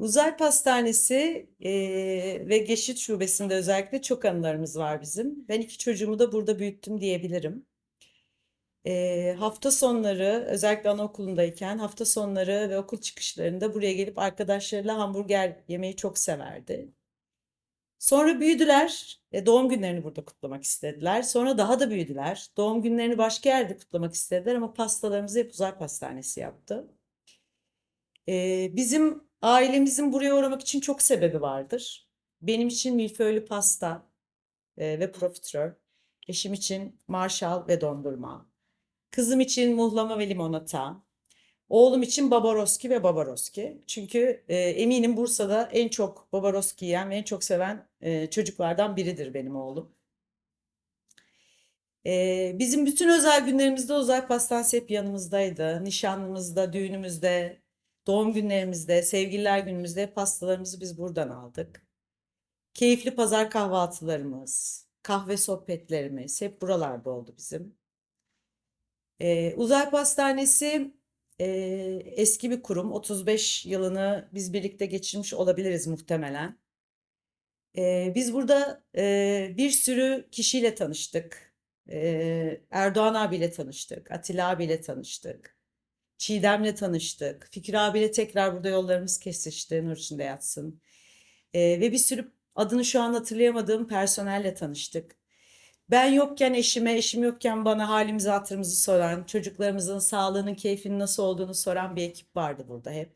Uzay Pastanesi eee, ve Geçit Şubesi'nde özellikle çok anılarımız var bizim. Ben iki çocuğumu da burada büyüttüm diyebilirim. Eee, hafta sonları özellikle anaokulundayken hafta sonları ve okul çıkışlarında buraya gelip arkadaşlarıyla hamburger yemeyi çok severdi. Sonra büyüdüler. e, doğum günlerini burada kutlamak istediler. Sonra daha da büyüdüler. Doğum günlerini başka yerde kutlamak istediler ama pastalarımızı hep Uzay Pastanesi yaptı. Ee, bizim ailemizin buraya uğramak için çok sebebi vardır. Benim için milföylü pasta e, ve profiterol. Eşim için marshall ve dondurma. Kızım için muhlama ve limonata. Oğlum için babaroski ve babaroski. Çünkü e, eminim Bursa'da en çok babaroski yiyen ve en çok seven e, çocuklardan biridir benim oğlum. E, bizim bütün özel günlerimizde Uzay Pastanesi hep yanımızdaydı. Nişanlımızda, düğünümüzde, doğum günlerimizde, sevgililer günümüzde pastalarımızı biz buradan aldık. Keyifli pazar kahvaltılarımız, kahve sohbetlerimiz hep buralarda oldu bizim. Ee, Uzay Pastanesi e, eski bir kurum. 35 yılını biz birlikte geçirmiş olabiliriz muhtemelen. Ee, biz burada e, bir sürü kişiyle tanıştık. Ee, Erdoğan abiyle tanıştık, Atilla abiyle tanıştık, Çiğdem'le tanıştık. Fikri abiyle tekrar burada yollarımız kesişti, nur içinde yatsın. Ee, ve bir sürü adını şu an hatırlayamadığım personelle tanıştık. Ben yokken eşime, eşim yokken bana halimizi hatırımızı soran, çocuklarımızın sağlığının, keyfinin nasıl olduğunu soran bir ekip vardı burada hep.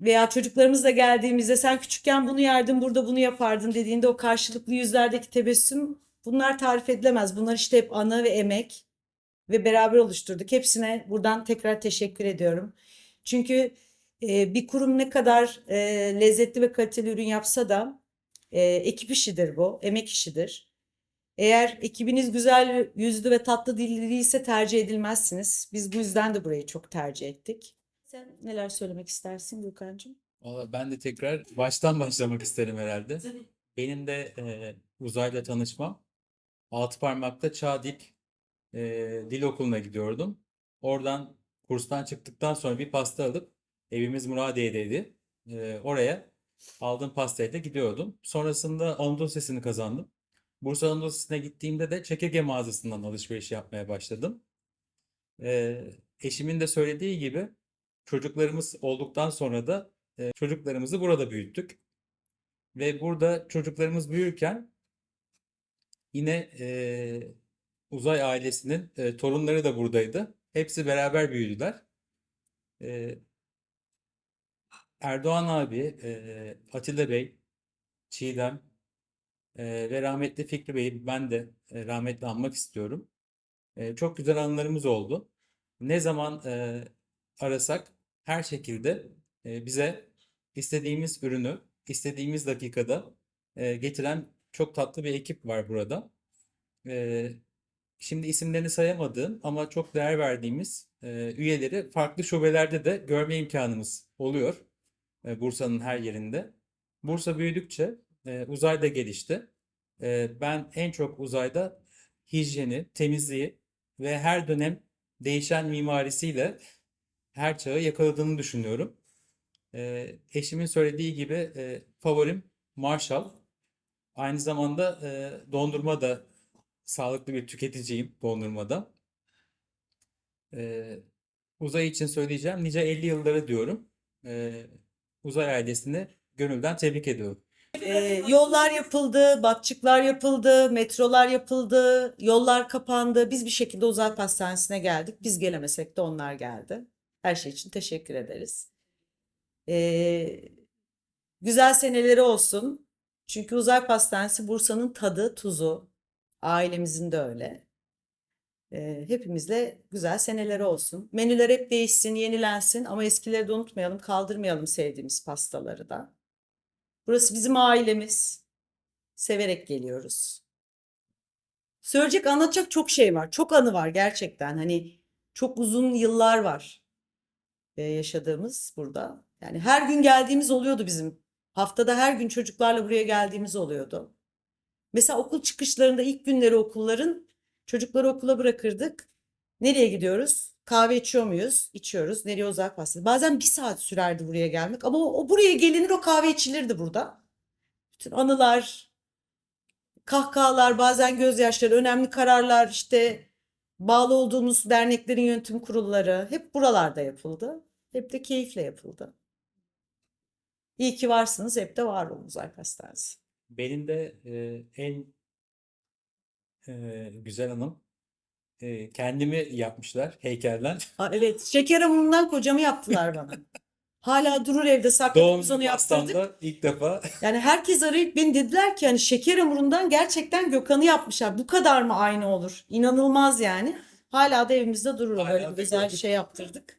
Veya çocuklarımızla geldiğimizde sen küçükken bunu yerdin, burada bunu yapardın dediğinde o karşılıklı yüzlerdeki tebessüm bunlar tarif edilemez. Bunlar işte hep anı ve emek ve beraber oluşturduk. Hepsine buradan tekrar teşekkür ediyorum. Çünkü e, bir kurum ne kadar e, lezzetli ve kaliteli ürün yapsa da e, ekip işidir bu, emek işidir. Eğer ekibiniz güzel yüzlü ve tatlı dilli tercih edilmezsiniz. Biz bu yüzden de burayı çok tercih ettik. Sen neler söylemek istersin Gürkan'cığım? Valla ben de tekrar baştan başlamak isterim herhalde. Benim de e, uzayla tanışmam. Altıparmak'ta Çağ Dil e, Dil Okulu'na gidiyordum. Oradan kurstan çıktıktan sonra bir pasta alıp evimiz Muradiye'deydi. E, oraya aldığım pastayla gidiyordum. Sonrasında Anadolu Sesi'ni kazandım. Bursa Anadolu Sesi'ne gittiğimde de çekirge mağazasından alışveriş yapmaya başladım. E, eşimin de söylediği gibi çocuklarımız olduktan sonra da e, çocuklarımızı burada büyüttük. Ve burada çocuklarımız büyürken yine e, Uzay ailesinin e, torunları da buradaydı. Hepsi beraber büyüdüler. E, Erdoğan abi, e, Atilla Bey, Çiğdem e, ve rahmetli Fikri Bey'i ben de e, rahmetli anmak istiyorum. E, çok güzel anılarımız oldu. Ne zaman e, arasak her şekilde e, bize istediğimiz ürünü istediğimiz dakikada e, getiren çok tatlı bir ekip var burada. E, şimdi isimlerini sayamadığım ama çok değer verdiğimiz e, üyeleri farklı şubelerde de görme imkanımız oluyor. E, Bursa'nın her yerinde. Bursa büyüdükçe e, uzay da gelişti. E, ben en çok uzayda hijyeni, temizliği ve her dönem değişen mimarisiyle her çağı yakaladığını düşünüyorum. E, eşimin söylediği gibi e, favorim Marshall. Aynı zamanda e, dondurma da sağlıklı bir tüketiciyim dondurmada. E, uzay için söyleyeceğim nice 50 yılları diyorum. E, uzay ailesini gönülden tebrik ediyorum. Ee, yollar yapıldı, batçıklar yapıldı, metrolar yapıldı, yollar kapandı. Biz bir şekilde Uzay Pastanesi'ne geldik. Biz gelemesek de onlar geldi. Her şey için teşekkür ederiz. Ee, güzel seneleri olsun. Çünkü Uzay Pastanesi Bursa'nın tadı, tuzu. Ailemizin de öyle. Ee, hepimizle güzel seneleri olsun. Menüler hep değişsin, yenilensin ama eskileri de unutmayalım, kaldırmayalım sevdiğimiz pastaları da. Burası bizim ailemiz. Severek geliyoruz. Söyleyecek, anlatacak çok şey var. Çok anı var gerçekten. Hani çok uzun yıllar var e, yaşadığımız burada. Yani her gün geldiğimiz oluyordu bizim. Haftada her gün çocuklarla buraya geldiğimiz oluyordu. Mesela okul çıkışlarında ilk günleri okulların çocukları okula bırakırdık. Nereye gidiyoruz? Kahve içiyor muyuz? İçiyoruz. Nereye uzak pastası? Bazen bir saat sürerdi buraya gelmek. Ama o, o buraya gelinir o kahve içilirdi burada. Bütün anılar, kahkahalar, bazen gözyaşları, önemli kararlar, işte bağlı olduğumuz derneklerin yönetim kurulları hep buralarda yapıldı. Hep de keyifle yapıldı. İyi ki varsınız, hep de var olun Uzay Pastanesi. Benim de e, en e, güzel anım e, kendimi yapmışlar heykelden. Aa, evet, şeker hamurundan kocamı yaptılar bana. Hala durur evde saklı Doğum biz onu yaptırdık. pastamda ilk defa Yani herkes arayıp beni dediler ki hani şeker hamurundan gerçekten Gökhan'ı yapmışlar. Bu kadar mı aynı olur? İnanılmaz yani. Hala da evimizde durur Hala böyle da güzel bir şey yaptırdık.